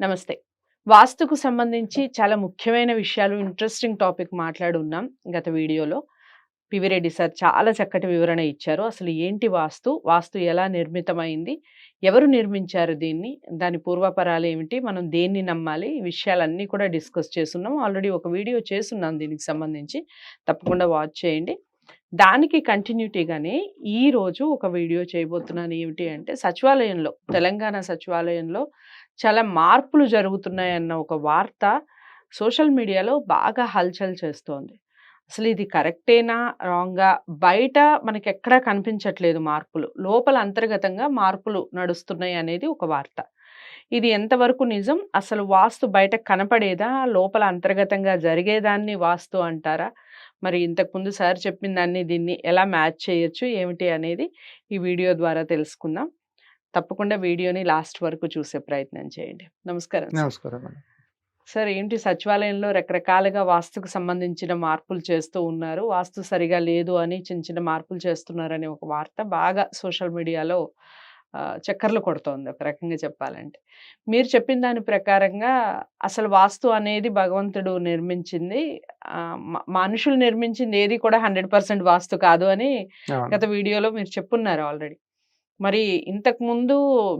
నమస్తే. వాస్తుకు సంబంధించి చాలా ముఖ్యమైన విషయాలు ఇంట్రెస్టింగ్ టాపిక్ మాట్లాడున్నాం గత వీడియోలో. పివిరెడ్డి సార్ చాలా చక్కటి వివరణ ఇచ్చారు. అసలు ఏంటి వాస్తు? వాస్తు ఎలా నిర్మితమైంది? ఎవరు నిర్మించారు దీన్ని? దాని పూర్వపరాలు ఏమిటి? మనం దేన్ని నమ్మాలి? ఈ విషయాలన్నీ కూడా డిస్కస్ చేస్తున్నాం. ఆల్రెడీ ఒక వీడియో చేస్తున్నాం దీనికి సంబంధించి. తప్పకుండా వాచ్ చేయండి. దానికి కంటిన్యూటీగానే ఈ రోజు ఒక వీడియో చేయబోతున్నాను. ఏమిటి అంటే సచివాలయంలో తెలంగాణ సచివాలయంలో చాలా మార్పులు జరుగుతున్నాయన్న ఒక వార్త సోషల్ మీడియాలో బాగా హల్చల్ చేస్తోంది. అసలు ఇది కరెక్టేనా? రాంగా? బయట మనకి ఎక్కడా కనిపించట్లేదు మార్పులు. లోపల అంతర్గతంగా మార్పులు నడుస్తున్నాయి అనేది ఒక వార్త. ఇది ఎంతవరకు నిజం? అసలు వాస్తు బయట కనపడేదా? లోపల అంతర్గతంగా జరిగేదాన్ని వాస్తు అంటారా? మరి ఇంతకుముందు సార్ చెప్పిన దాన్ని దీన్ని ఎలా మ్యాచ్ చేయొచ్చు? ఏమిటి అనేది ఈ వీడియో ద్వారా తెలుసుకుందాం. తప్పకుండా వీడియోని లాస్ట్ వరకు చూసే ప్రయత్నం చేయండి. నమస్కారం సార్. నమస్కారం సార్ ఏంటి సచివాలయంలో రకరకాలుగా వాస్తుకు సంబంధించిన మార్పులు చేస్తూ ఉన్నారు. వాస్తు సరిగా లేదు అని చిన్న చిన్న మార్పులు చేస్తున్నారనే ఒక వార్త బాగా సోషల్ మీడియాలో చక్కర్లు కొడుతోంది ఒక రకంగా చెప్పాలంటే. మీరు చెప్పిన దాని ప్రకారంగా అసలు వాస్తు అనేది భగవంతుడు నిర్మించింది మనుషులు నిర్మించింది ఏది కూడా హండ్రెడ్ పర్సెంట్ వాస్తు కాదు అని. గత వీడియోలో మీరు చెప్పున్నారు ఆల్రెడీ. మరి ఇంతకు ముందు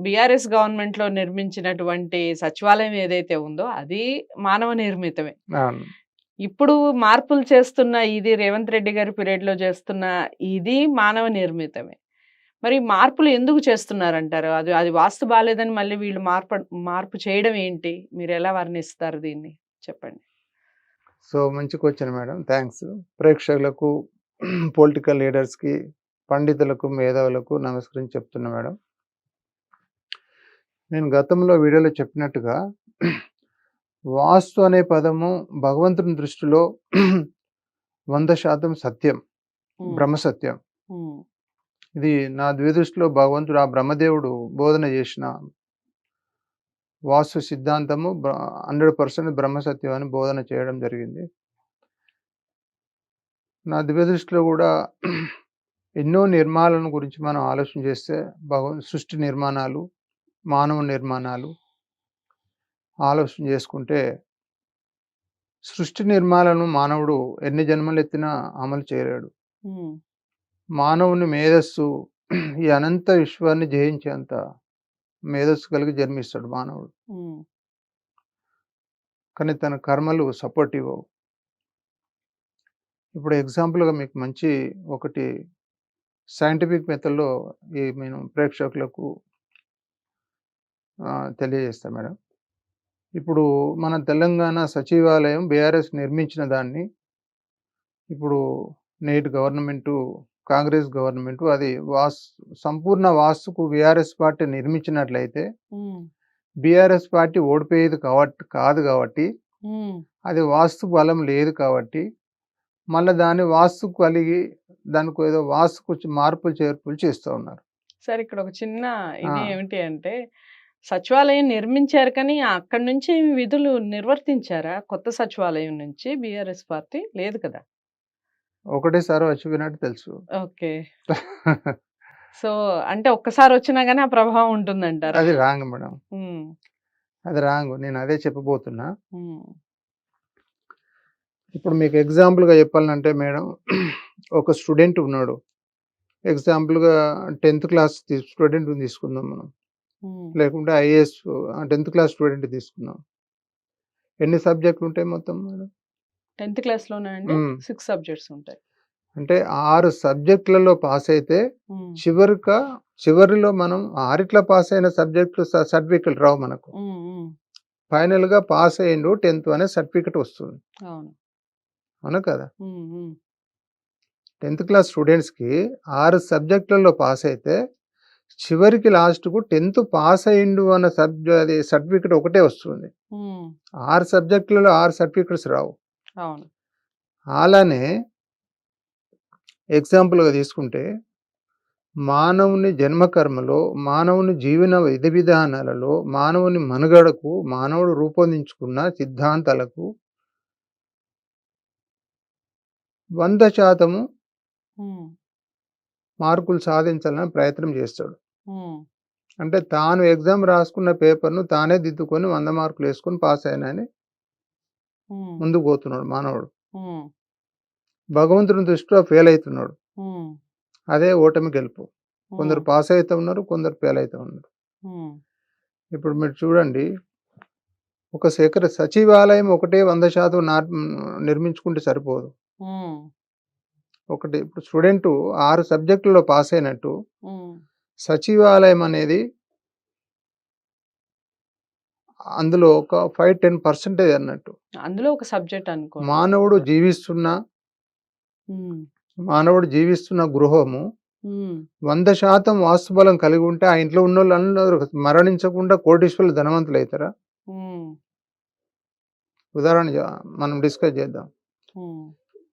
బీఆర్ఎస్ గవర్నమెంట్లో నిర్మించినటువంటి సచివాలయం ఏదైతే ఉందో అది మానవ నిర్మితమే. ఇప్పుడు మార్పులు చేస్తున్న ఇది రేవంత్ రెడ్డి గారి పీరియడ్లో చేస్తున్న ఇది మానవ నిర్మితమే. మరి మార్పులు ఎందుకు చేస్తున్నారంటారు? అది అది వాస్తు బాగాలేదని మళ్ళీ వీళ్ళు మార్పు మార్పు చేయడం ఏంటి? మీరు ఎలా వర్ణిస్తారు దీన్ని? చెప్పండి. సో మంచి క్వశ్చన్ మేడం థ్యాంక్స్ ప్రేక్షకులకు పొలిటికల్ లీడర్స్కి పండితులకు మేధావులకు నమస్కరించి చెప్తున్నా మేడం. నేను గతంలో వీడియోలో చెప్పినట్టుగా వాస్తు అనే పదము భగవంతుని దృష్టిలో వంద శాతం సత్యం ఉమ్, బ్రహ్మ సత్యం. ఉమ్, ఇది నా ద్విదృష్టిలో భగవంతుడు ఆ బ్రహ్మదేవుడు బోధన చేసిన వాస్తు సిద్ధాంతము హండ్రెడ్ పర్సెంట్ బ్రహ్మసత్యం అని బోధన చేయడం జరిగింది. నా దివ్యదృష్టిలో కూడా ఎన్నో నిర్మాణాలను గురించి మనం ఆలోచన చేస్తే భగవ సృష్టి నిర్మాణాలు మానవ నిర్మాణాలు ఆలోచన చేసుకుంటే సృష్టి నిర్మాణాలను మానవుడు ఎన్ని జన్మలు ఎత్తినా అమలు చేయలేడు. మానవుని మేధస్సు ఈ అనంత విశ్వాన్ని జయించేంత మేధస్సు కలిగి జన్మిస్తాడు మానవుడు. కానీ తన కర్మలు సపోర్ట్ ఇవ్వవు ఇప్పుడు ఎగ్జాంపుల్గా మీకు మంచి ఒకటి సైంటిఫిక్ మెథడ్లో ఈ నేను ప్రేక్షకులకు తెలియజేస్తా మేడం ఇప్పుడు మన తెలంగాణ సచివాలయం బీఆర్ఎస్ నిర్మించిన దాన్ని ఇప్పుడు నేటి గవర్నమెంటు కాంగ్రెస్ గవర్నమెంట్ అది వాస్ సంపూర్ణ వాస్తుకు బీఆర్ఎస్ పార్టీ నిర్మించినట్లయితే బీఆర్ఎస్ పార్టీ ఓడిపోయేది కాబట్టి కాదు కాబట్టి. అది వాస్తు బలం లేదు కాబట్టి మళ్ళీ దాని వాస్తు కలిగి దానికి ఏదో వచ్చి మార్పులు చేర్పులు చేస్తూ ఉన్నారు. సార్ ఇక్కడ ఒక చిన్న ఇది. ఏమిటి అంటే సచివాలయం నిర్మించారు కానీ అక్కడి నుంచి విధులు నిర్వర్తించారా? కొత్త సచివాలయం నుంచి బీఆర్ఎస్ పార్టీ లేదు కదా? ఒకటేసారి వచ్చిపోయినట్టు తెలుసు. ఓకే. సో అంటే ఒక్కసారి వచ్చినా కానీ ఆ ప్రభావం ఉంటుందంటారా? అది రాంగ్ మేడం. అది రాంగ్. నేను అదే చెప్పబోతున్నా. ఇప్పుడు మీకు ఎగ్జాంపుల్గా చెప్పాలంటే మేడం ఒక స్టూడెంట్ ఉన్నాడు. ఎగ్జాంపుల్గా టెన్త్ క్లాస్ స్టూడెంట్ తీసుకుందాం మనం. లేకుంటే ఐఏఎస్ టెన్త్ క్లాస్ స్టూడెంట్ తీసుకుందాం. ఎన్ని సబ్జెక్టులు ఉంటాయి మొత్తం మేడం? టెన్త్ క్లాస్లోనే అండి? ఉమ్. సిక్స్ సబ్జెక్ట్స్ ఉంటాయి. అంటే ఆరు సబ్జెక్టులలో పాస్ అయితే ఉమ్, చివరిక చివరిలో మనం ఆరిట్లా పాస్ అయిన సబ్జెక్టులు సర్టిఫికెట్ రావు మనకు. ఉమ్, ఉమ్. ఫైనల్గా పాస్ అయ్యిండు టెన్త్ అనే సర్టిఫికెట్ వస్తుంది. అవును కదా? టెన్త్ క్లాస్ స్టూడెంట్స్కి ఆరు సబ్జెక్టులలో పాస్ అయితే చివరికి లాస్ట్కు టెన్త్ పాస్ అయ్యిండు అన్న సబ్జె అది సర్టిఫికెట్ ఒకటే వస్తుంది. ఆరు సబ్జెక్టులలో ఆరు సర్టిఫికెట్స్ రావు. అలానే ఎగ్జాంపుల్గా తీసుకుంటే మానవుని జన్మకర్మలో మానవుని జీవన విధి విధానాలలో మానవుని మనుగడకు మానవుడు రూపొందించుకున్న సిద్ధాంతాలకు వంద శాతము మార్కులు సాధించాలని ప్రయత్నం చేస్తాడు. అంటే తాను ఎగ్జామ్ రాసుకున్న పేపర్‌ను తానే దిద్దుకొని 100 మార్కులు వేసుకొని పాస్ అయినని. ముందుకు పోతున్నాడు మానవుడు. భగవంతుని దృష్టిలో ఫెయిల్ అయితున్నాడు. హ్మ్. అదే ఓటమి గెలుపు. కొందరు. పాస్ అయితా ఉన్నారు. కొందరు ఫెయిల్ అయితా ఉన్నారు. ఇప్పుడు మీరు చూడండి. ఒక సెకర సచివాలయం ఒకటే 100% నార్ నిర్మించుకుంటే సరిపోదు. ఒకటి ఇప్పుడు స్టూడెంటు 6 సబ్జెక్టుల్లో పాస్ అయినట్టు. సచివాలయం అనేది అందులో ఒక 5, 10% అన్నట్టు. అందులో ఒక సబ్జెక్ట్ అనుకోండి. మానవుడు జీవిస్తున్న. మానవుడు జీవిస్తున్న గృహము హ్మ్. 100% వాస్తుబలం కలిగి ఉంటే ఆ ఇంట్లో ఉన్నోళ్ళందరూ మరణించకుండా కోటీశ్వరులు ధనవంతులైతారా? హ్మ్. ఉదాహరణ మనం డిస్కస్ చేద్దాం.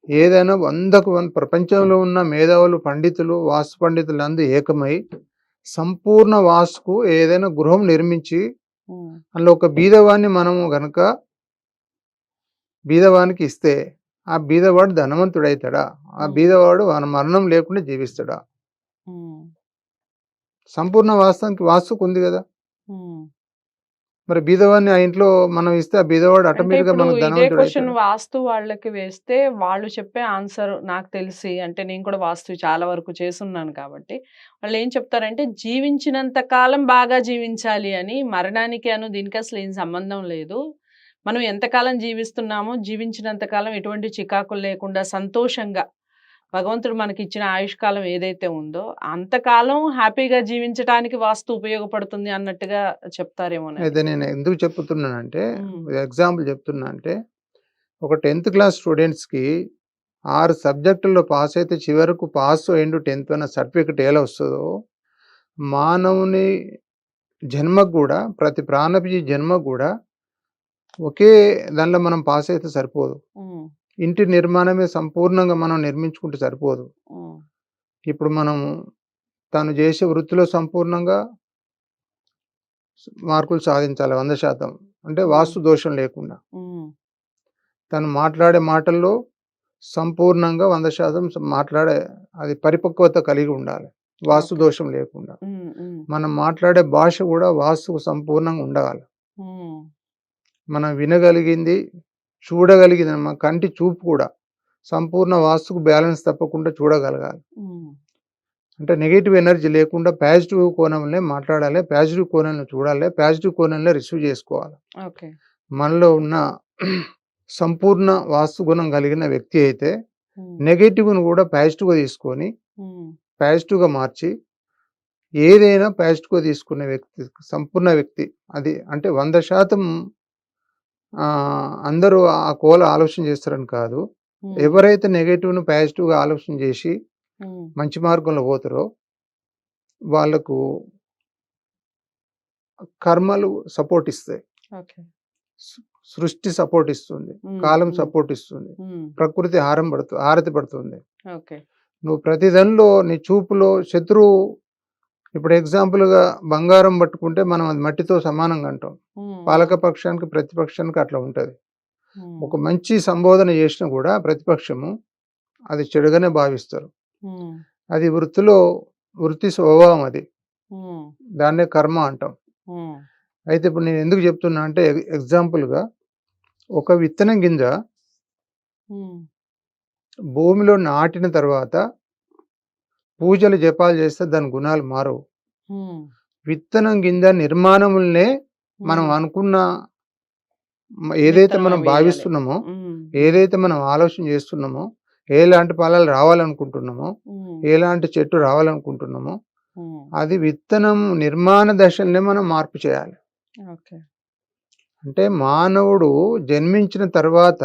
ఏదైనా 100కు 100 ప్రపంచంలో ఉన్న మేధావులు, పండితులు, వాస్తు పండితులందరూ ఏకమై సంపూర్ణ వాస్తుకు ఏదైనా గృహం నిర్మించి. అందులో ఒక బీదవాడిని మనము గనక బీదవానికి ఇస్తే ఆ బీదవాడు ధనవంతుడైతాడా? ఆ. బీదవాడు మరణం లేకుండా జీవిస్తాడా? సంపూర్ణ వాస్తవానికి వాస్తుకు ఉంది గదా! మరి బీదవాడిని ఆ ఇంట్లో మనం ఇస్తే ఆ బీదవాడు అంటే ఆటోమేటిక్‌గా ఇప్పుడు మనకు ధనవంతుడైతాడా? వాస్తు వాళ్ళకి వేస్తే వాళ్ళు చెప్పే ఆన్సర్ నాకు తెలిసి అంటే నేను కూడా వాస్తు చాలా వరకు చేసున్నాను కాబట్టి వాళ్ళు ఏం చెప్తారంటే జీవించినంత కాలం బాగా జీవించాలి అని మరణానికి అను దీనికి అసలు ఏం సంబంధం లేదు. మనం ఎంతకాలం జీవిస్తున్నామో జీవించినంత కాలం ఎటువంటి చికాకులు లేకుండా సంతోషంగా భగవంతుడు మనకిచ్చిన ఆయుష్కాలం ఏదైతే ఉందో అంతకాలం హ్యాపీగా జీవించటానికి వాస్తు ఉపయోగపడుతుంది అన్నట్టుగా చెప్తారేమోనండి. అయితే నేను ఎందుకు చెప్పుతున్నానంటే హ్మ్. ఎగ్జాంపుల్ చెప్తున్నా అంటే ఒక 10థ్ క్లాస్ స్టూడెంట్స్‌కి 6 సబ్జెక్టుల్లో పాస్ అయితే చివరకు పాస్ అయిండు 10థ్ అన్న సర్టిఫికేట్ ఎలా వస్తదో మానవుని జన్మకు గూడా ప్రతి ప్రాణిజీ జన్మకు గూడా ఒకే దానిలో మనం పాస్ అయితే సరిపోదు. ఇంటి నిర్మాణమే సంపూర్ణంగా మనం నిర్మించుకుంటే సరిపోదు. ఇప్పుడు మనం తను చేసే వృత్తిలో సంపూర్ణంగా మార్కులు సాధించాలి 100% అంటే హ్మ్. వాస్తు దోషం లేకుండా. తను మాట్లాడే మాటల్లో సంపూర్ణంగా 100% స మాట్లాడే అది పరిపక్వత కలిగి ఉండాలి. వాస్తు. దోషం లేకుండా. మనం మాట్లాడే భాష గూడా వాస్తుకు సంపూర్ణంగా ఉండాలి. మనం వినగలిగింది, చూడగలిగింది మన కంటి చూపు కూడా సంపూర్ణ వాస్తుకు బ్యాలెన్స్ తప్పకుండా చూడగలగాలి. అంటే నెగెటివ్ ఎనర్జీ లేకుండా పాజిటివ్ కోణంలో మాట్లాడాలి. పాజిటివ్ కోణంలో చూడాలి. పాజిటివ్ కోణంలో రిసీవ్ చేసుకోవాలి. మనలో ఉన్న సంపూర్ణ వాస్తు గుణం కలిగిన వ్యక్తి అయితే. నెగెటివ్‌ని కూడా పాజిటివ్‌గా తీసుకొని. పాజిటివ్‌గా మార్చి ఏదైనా పాజిటివ్‌గా తీసుకునే వ్యక్తి సంపూర్ణ వ్యక్తి. అది అంటే 100% ఆహ్, అందరూ ఆ కోల ఆలోచన చేస్తారని కాదు. ఎవరైతే నెగెటివ్‌ని పాజిటివ్‌గా ఆలోచన చేసి. మంచి మార్గంలో పోతారో వాళ్ళకు కర్మలు సపోర్ట్ ఇస్తాయి. సృష్టి సపోర్ట్ ఇస్తుంది. కాలం. సపోర్ట్ ఇస్తుంది. ప్రకృతి హారం పడుతు హారతి పడుతుంది. ఓకే. నువ్వు ప్రతి దానిలో నీ చూపులో శత్రువు ఇప్పుడు ఎగ్జాంపుల్‌గా బంగారం పట్టుకుంటే మనం అది మట్టితో సమానంగా అంటాం. పాలక. పక్షానికి, ప్రతిపక్షానికి అట్లా ఉంటది. ఒక మంచి సంబోధన చేసినా కూడా ప్రతిపక్షము అది చెడుగానే భావిస్తారు. అది వృత్తిలో వృత్తి స్వభావం అది. దాన్నే కర్మ అంటాం. అయితే ఇప్పుడు నేను ఎందుకు చెప్తున్నా అంటే ఎగ్ ఎగ్జాంపుల్‌గా ఒక విత్తనం గింజ. భూమిలో నాటిన తర్వాత పూజలు, జపాలు చేస్తే దాని గుణాలు మారవు. విత్తనం గింజ నిర్మాణములనే మనం. అనుకున్న ఏదైతే మనం. భావిస్తున్నామో. ఏదైతే మనం ఆలోచన చేస్తున్నామో, ఎలాంటి ఫలాలు రావాలనుకుంటున్నామో. ఎలాంటి చెట్టు రావాలనుకుంటున్నామో. అది విత్తనం నిర్మాణ దశలనే మనం మార్పు చేయాలి. అంటే మానవుడు జన్మించిన తర్వాత.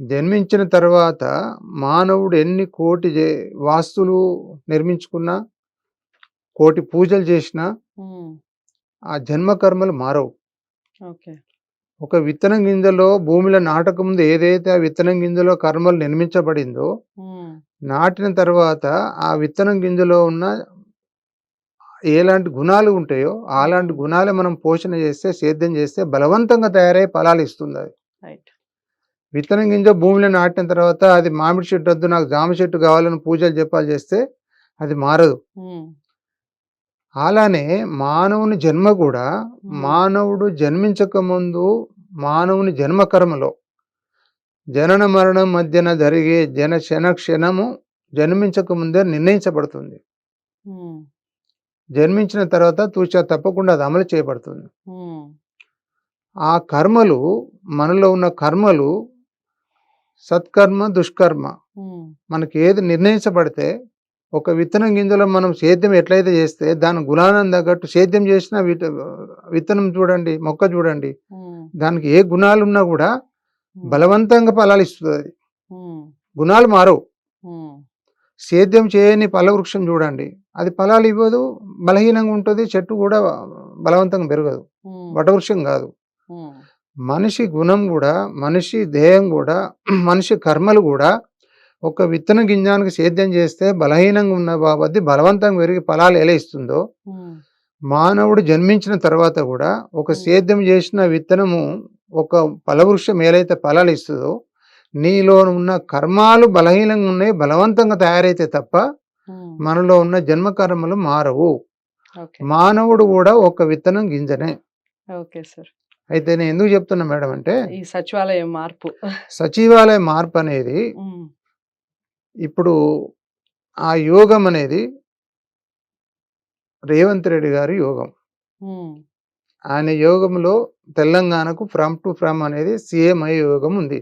జన్మించిన తర్వాత మానవుడు ఎన్ని కోటి జే వాస్తులు నిర్మించుకున్నా, కోటి పూజలు చేసినా. ఆ జన్మ కర్మలు మారవు. ఓకే. ఒక విత్తనం గింజలో భూమిలో నాటకముందు ఏదైతే ఆ విత్తనం గింజలో కర్మలు నిర్మించబడిందో. నాటిన తర్వాత ఆ విత్తనం గింజలో ఉన్న ఎలాంటి గుణాలు ఉంటాయో, అలాంటి. గుణాలే మనం పోషణ చేస్తే, సేద్యం చేస్తే బలవంతంగా తయారై ఫలాలు ఇస్తుందది. రైట్. విత్తనం గింజ భూమిలో నాటిన తర్వాత అది మామిడి చెట్టు వద్దు నాకు జామ చెట్టు కావాలని పూజలు, జపాలు చేస్తే అది మారదు. హ్మ్. అలానే మానవుని జన్మ కూడా హ్మ్. మానవుడు జన్మించక ముందు మానవుని జన్మ కర్మలో జనన మరణం మధ్యన జరిగే జన క్షణ క్షణము జన్మించక ముందే నిర్ణయించబడుతుంది హ్మ్. జన్మించిన తర్వాత తూచా తప్పకుండా అది అమలు చేయబడుతుంది. ఆ కర్మలు మనలో ఉన్న కర్మలు సత్కర్మ దుష్కర్మ. మనకి ఏది నిర్ణయించబడితే ఒక విత్తనం గింజలో మనం సేద్యం ఎట్లయితే చేస్తే దాని గుణానం తగ్గట్టు సేద్యం చేసిన విత విత్తనం చూడండి మొక్క చూడండి. దానికి ఏ గుణాలు ఉన్నా కూడా. బలవంతంగా ఫలాలు ఇస్తుంది అది. గుణాలు మారవు. సేద్యం చేయని ఫలవృక్షం చూడండి అది ఫలాలు ఇవ్వదు బలహీనంగా ఉంటుంది చెట్టు కూడా బలవంతంగా పెరగదు. వటవృక్షం కాదు. మనిషి గుణం కూడా మనిషి దేహం కూడా మనిషి కర్మలు కూడా ఒక విత్తన గింజానికి సేద్యం చేస్తే బలహీనంగా ఉన్న బాబద్ది బలవంతంగా పెరిగి ఫలాలు ఎలా ఇస్తుందో. మానవుడు జన్మించిన తర్వాత కూడా ఒక. సేద్యం చేసిన విత్తనము ఒక ఫలవృక్షం ఏలైతే ఫలాలు ఇస్తుందో నీలో ఉన్న కర్మాలు బలహీనంగా ఉన్నాయి బలవంతంగా తయారైతే తప్ప. మనలో ఉన్న జన్మ కర్మలు మారవు. మానవుడు కూడా ఒక విత్తనం గింజనే ఓకే సార్. అయితే నేను ఎందుకు చెప్తున్నా మేడం అంటే ఈ సచివాలయం మార్పు. సచివాలయ మార్పు అనేది. ఇప్పుడు ఆ యోగం అనేది రేవంత్ రెడ్డి గారి యోగం. ఆయన యోగంలో తెలంగాణకు ఫ్రమ్ టు ఫ్రమ్ అనేది సీఎం అయ్యే యోగం ఉంది.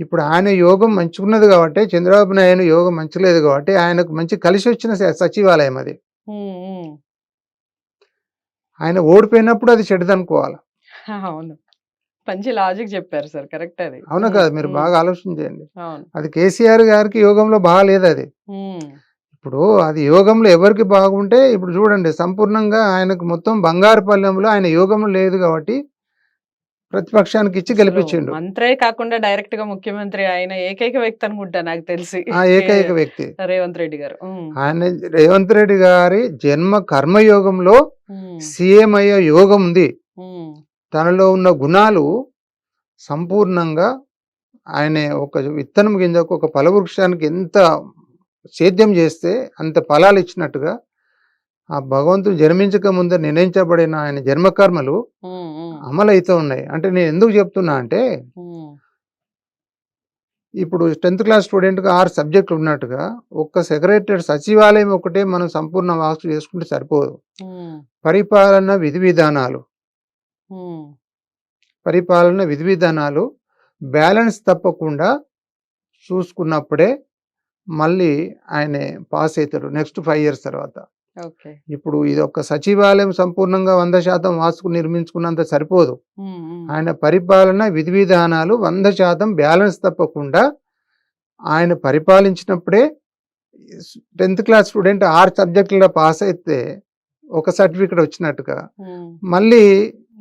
ఇప్పుడు ఆయన యోగం మంచిగున్నది కాబట్టి చంద్రబాబు నాయుడు యోగం మంచిలేదు కాబట్టి ఆయనకు మంచి కలిసి వచ్చిన సచివాలయం అది. ఆయన ఓడిపోయినప్పుడు అది చెడ్డదనుకోవాలి అవును. మంచి లాజిక్ చెప్పారు సార్. కరెక్ట్ అది. అవునా. కదా మీరు. బాగా ఆలోచన చేయండి. అది కేసీఆర్ గారికి యోగంలో బాగాలేదు అది. ఇప్పుడు అది యోగంలో ఎవరికి బాగుంటే ఇప్పుడు చూడండి సంపూర్ణంగా ఆయనకు మొత్తం బంగారు పల్లెంలో ఆయన యోగంలో లేదు కాబట్టి ప్రతిపక్షానికి ఇచ్చి గెలిపించిండు మంత్రే కాకుండా డైరెక్ట్గా ముఖ్యమంత్రి అయిన ఏకైక వ్యక్తి అనుకుంటా నాకు తెలిసి. ఆ ఏకైక వ్యక్తి రేవంత్ రెడ్డి గారు. ఆయన రేవంత్ రెడ్డి గారి జన్మ కర్మయోగంలో. సీఎం అయ్యే యోగం ఉంది. తనలో ఉన్న గుణాలు సంపూర్ణంగా ఆయన ఒక విత్తనం గింజకు ఒక ఫలవృక్షానికి ఎంత సేద్యం చేస్తే అంత ఫలాలు ఇచ్చినట్టుగా ఆ భగవంతుడు జన్మించక ముందు నిర్ణయించబడిన ఆయన జన్మకర్మలు. అమలైతూ ఉన్నాయి అంటే నేను ఎందుకు చెప్తున్నా అంటే. ఇప్పుడు టెన్త్ క్లాస్ స్టూడెంట్కి ఆరు సబ్జెక్టులు ఉన్నట్టుగా ఒక్క సెక్రటరీ సచివాలయం ఒకటే మనం సంపూర్ణ వాస్తు చేసుకుంటే సరిపోదు. పరిపాలన విధి విధానాలు. పరిపాలన విధి విధానాలు బ్యాలెన్స్ తప్పకుండా చూసుకున్నప్పుడే మళ్ళీ ఆయన పాస్ అవుతాడు నెక్స్ట్ ఫైవ్ ఇయర్స్ తర్వాత. ఇప్పుడు ఇది ఒక సచివాలయం సంపూర్ణంగా వంద శాతం వాస్తుకు నిర్మించుకున్నంత సరిపోదు. ఆయన పరిపాలన విధి విధానాలు వంద శాతం బ్యాలెన్స్ తప్పకుండా ఆయన పరిపాలించినప్పుడే టెన్త్ క్లాస్ స్టూడెంట్ ఆరు సబ్జెక్టులో పాస్ అయితే ఒక సర్టిఫికెట్ వచ్చినట్టుగా. మళ్ళీ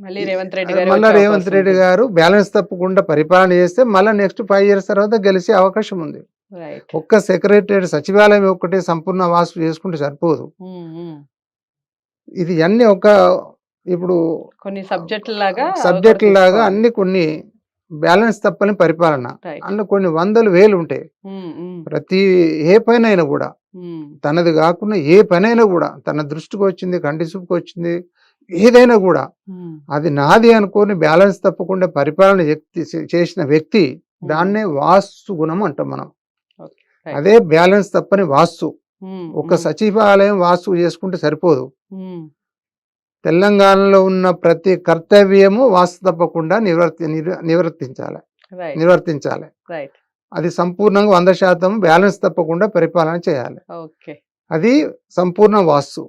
మళ్ళీ రేవంత్ రెడ్డి గారు మళ్ళీ రేవంత్ రెడ్డి. గారు బ్యాలెన్స్ తప్పకుండా పరిపాలన చేస్తే మళ్ళీ నెక్స్ట్ ఫైవ్ ఇయర్స్ తర్వాత గెలిచే అవకాశం ఉంది. ఒక్క సెక్రటరీ సచివాలయం ఒక్కటే సంపూర్ణ వాస్తు చేసుకుంటే సరిపోదు. ఇది అన్ని ఒక ఇప్పుడు కొన్ని సబ్జెక్టుల లాగా సబ్జెక్ట్ లాగా. అన్ని కొన్ని బ్యాలెన్స్ తప్పని పరిపాలన. అందులో కొన్ని వందలు వేలు ఉంటాయి. ప్రతి ఏ పనైనా కూడా హ్మ్. తనది కాకుండా ఏ పనైనా కూడా తన దృష్టికి వచ్చింది కంటి చూపుకి వచ్చింది ఏదైనా కూడా. అది నాది అనుకొని బ్యాలెన్స్ తప్పకుండా పరిపాలన చేసిన వ్యక్తి. దాన్నే వాస్తు గుణం అంటాం మనం. అదే బ్యాలెన్స్ తప్పని వాస్తు హ్మ్. ఒక హ్మ్. సచివాలయం వాస్తు చేసుకుంటే సరిపోదు హ్మ్. తెలంగాణలో ఉన్న ప్రతి కర్తవ్యము వాస్తు తప్పకుండా నివర్తి నివర్తించాలి. నిర్వర్తించాలి. అది సంపూర్ణంగా వంద శాతం బ్యాలెన్స్ తప్పకుండా పరిపాలన చేయాలి. అది సంపూర్ణ వాస్తు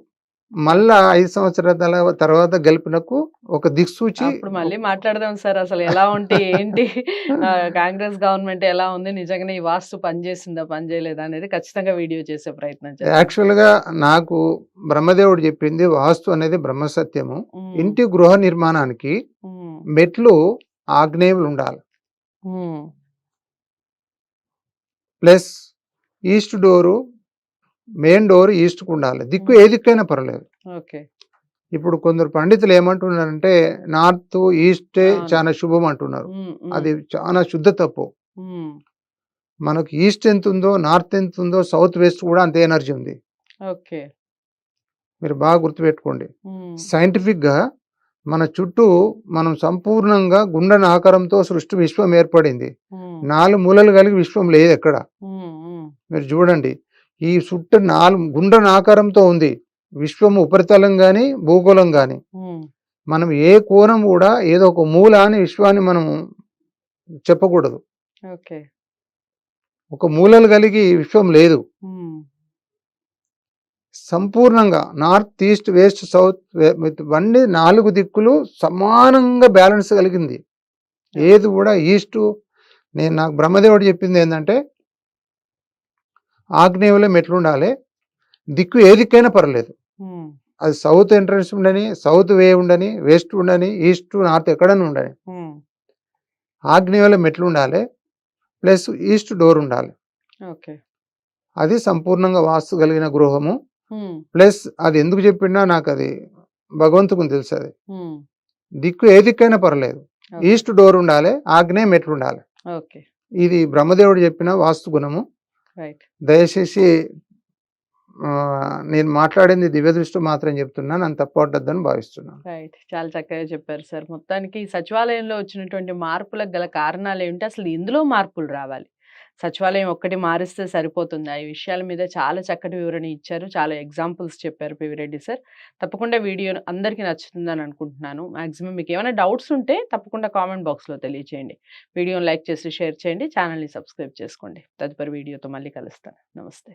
మళ్ళా ఐదు సంవత్సరాల తర్వాత గెలుపునకు ఒక దిక్సూచి అప్పుడు మళ్ళీ మాట్లాడదాం సార్ అసలు ఎలా ఉంటే ఏంటి? కాంగ్రెస్ గవర్నమెంట్ ఎలా ఉంది? నిజంగానే ఈ వాస్తు పనిచేసిందా పనిచేయలేదా అనేది ఖచ్చితంగా వీడియో చేసే ప్రయత్నం చేస్తాం యాక్చువల్గా నాకు బ్రహ్మదేవుడు చెప్పింది వాస్తు అనేది బ్రహ్మసత్యము. ఇంటి గృహ నిర్మాణానికి మెట్లు ఆగ్నేయులు ఉండాలి. Plus east door main door ఈస్ట్కు ఉండాలి. దిక్కు ఏ దిక్కైనా పర్లేదు ఓకే. ఇప్పుడు కొందరు పండితులు ఏమంటున్నారంటే నార్త్ ఈస్టే. చాలా శుభం అంటున్నారు. అది చాలా శుద్ధ తప్పు. మనకు ఈస్ట్ ఎంత ఉందో నార్త్ ఎంత ఉందో సౌత్ వెస్ట్ కూడా అంతే ఎనర్జీ ఉంది. ఓకే. మీరు బాగా గుర్తుపెట్టుకోండి. ఉమ్, సైంటిఫిక్గా మన చుట్టూ మనం సంపూర్ణంగా గుండెన ఆకారంతో సృష్టి విశ్వం ఏర్పడింది. నాలుగు మూలలు కలిగి విశ్వం లేదు ఎక్కడ. మీరు చూడండి. ఈ చుట్టూ నాలుగు గుండ్రని ఆకారంతో ఉంది. విశ్వం ఉపరితలం కానీ భూగోళం కానీ మనం ఏ కోణం కూడా ఏదో ఒక మూల అని విశ్వాన్ని మనం చెప్పకూడదు. ఓకే. ఒక మూలలు కలిగి విశ్వం లేదు. సంపూర్ణంగా నార్త్ ఈస్ట్ వెస్ట్ సౌత్ ఇవన్నీ నాలుగు దిక్కులు సమానంగా బ్యాలెన్స్ కలిగింది. ఏది కూడా ఈస్ట్ నేను నాకు బ్రహ్మదేవుడు చెప్పింది ఏంటంటే ఆగ్నేయంలో మెట్లు ఉండాలి దిక్కు ఏ దిక్కైనా పర్లేదు ఉమ్, అది సౌత్ ఎంట్రన్స్ ఉండని సౌత్ వే ఉండని వెస్ట్ ఉండని ఈస్ట్ నార్త్ ఎక్కడైనా ఉండని. ఆగ్నేయంలో మెట్లు ఉండాలి ప్లస్ ఈస్ట్ డోర్ ఉండాలి. ఓకే. అది సంపూర్ణంగా వాస్తు కలిగిన గృహము. ప్లస్ అది ఎందుకు చెప్పిండా నాకు అది భగవంతుకుని తెలుసు అది దిక్కు ఏ దిక్కైనా పర్లేదు. ఈస్ట్ డోర్ ఉండాలి ఆగ్నేయ మెట్లు ఉండాలి ఓకే. ఇది బ్రహ్మదేవుడు చెప్పిన వాస్తు గుణము. దయచేసి నేను మాట్లాడింది దివ్య దృష్టి మాత్రం చెప్తున్నా నన్ను తప్పవద్దని భావిస్తున్నాను. రైట్ చాలా చక్కగా చెప్పారు సార్. మొత్తానికి సచివాలయంలో వచ్చినటువంటి మార్పులకు గల కారణాలు ఏమిటి? అసలు ఇందులో మార్పులు రావాలి? సచివాలయం ఒక్కటి మారిస్తే సరిపోతుంది. ఈ విషయాల మీద చాలా చక్కటి వివరణ ఇచ్చారు. చాలా ఎగ్జాంపుల్స్ చెప్పారు పివిరెడ్డి సార్. తప్పకుండా వీడియో అందరికీ నచ్చుతుందని అనుకుంటున్నాను. మాక్సిమం మీకు ఏమైనా డౌట్స్ ఉంటే తప్పకుండా కామెంట్ బాక్స్లో తెలియచేయండి. వీడియోని లైక్ చేసి షేర్ చేయండి. ఛానల్ని సబ్స్క్రైబ్ చేసుకోండి. తదుపరి వీడియోతో మళ్ళీ కలుస్తాను. నమస్తే.